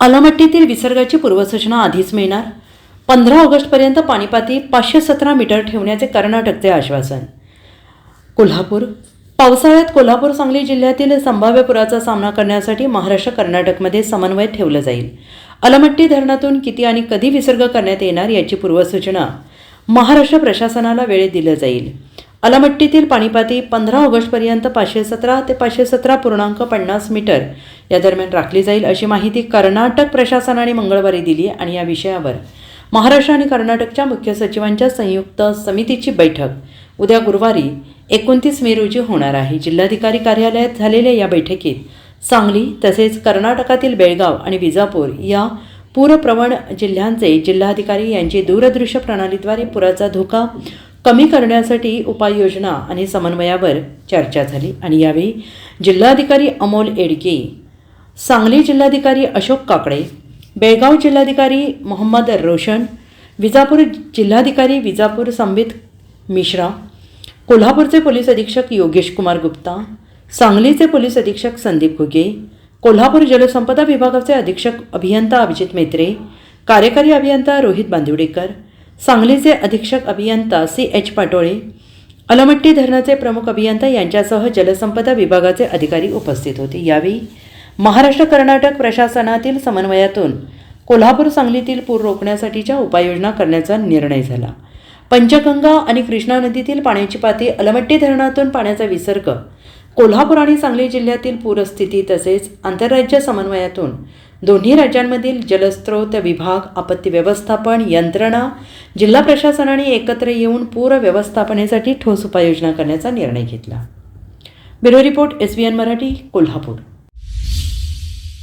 अलमट्टीतील विसर्गाची पूर्वसूचना आधीच मिळणार. पंधरा ऑगस्टपर्यंत पाणीपाती पाचशे सतरा मीटर ठेवण्याचे कर्नाटकचे आश्वासन. कोल्हापूर. पावसाळ्यात कोल्हापूर सांगली जिल्ह्यातील संभाव्य पुराचा सामना करण्यासाठी महाराष्ट्र कर्नाटकमध्ये समन्वय ठेवलं जाईल. अलमट्टी धरणातून किती आणि कधी विसर्ग करण्यात येणार याची पूर्वसूचना महाराष्ट्र प्रशासनाला वेळेत दिलं जाईल. अलमट्टीतील पाणीपाती पंधरा ऑगस्टपर्यंत पाचशे सतरा ते पाचशे सतरा पूर्णांक पन्नास मीटर. या दरम्यान राखली जाईल अशी माहिती कर्नाटक प्रशासनाने मंगळवारी दिली आणि या विषयावर महाराष्ट्र आणि कर्नाटकच्या मुख्य सचिवांच्या संयुक्त समितीची बैठक. उद्या गुरुवारी एकोणतीस मे रोजी होणार आहे. जिल्हाधिकारी कार्यालयात झालेल्या या बैठकीत सांगली तसेच कर्नाटकातील बेळगाव आणि विजापूर या पूरप्रवण जिल्ह्यांचे जिल्हाधिकारी यांची दूरदृश्य प्रणालीद्वारे पुराचा धोका कमी करण्यासाठी उपाययोजना आणि समन्वयावर चर्चा झाली. आणि यावेळी जिल्हाधिकारी अमोल एडके सांगली जिल्हाधिकारी अशोक काकडे बेळगाव जिल्हाधिकारी मोहम्मद रोशन विजापूर जिल्हाधिकारी विजापूर संबित मिश्रा कोल्हापूरचे पोलीस अधीक्षक योगेश कुमार गुप्ता सांगलीचे पोलीस अधीक्षक संदीप घुगे कोल्हापूर जलसंपदा विभागाचे अधीक्षक अभियंता अभिजित मेत्रे कार्यकारी अभियंता रोहित बांदिवडेकर सांगलीचे अधीक्षक अभियंता सी एच पाटोळे अलमट्टी धरणाचे प्रमुख अभियंता यांच्यासह जलसंपदा विभागाचे अधिकारी उपस्थित होते. यावेळी महाराष्ट्र कर्नाटक प्रशासनातील समन्वयातून कोल्हापूर सांगलीतील पूर रोखण्यासाठीच्या उपाययोजना करण्याचा निर्णय झाला. पंचगंगा आणि कृष्णा नदीतील पाण्याची पाती अलमट्टी धरणातून पाण्याचा विसर्ग कोल्हापूर आणि सांगली जिल्ह्यातील पूरस्थिती तसेच आंतरराज्य समन्वयातून दोन्ही राज्यांमधील जलस्रोत विभाग आपत्ती व्यवस्थापन यंत्रणा जिल्हा प्रशासनाने एकत्र येऊन पूर व्यवस्थापनेसाठी ठोस उपाययोजना करण्याचा निर्णय घेतला. Bureau report S B N Marathi Kolhapur.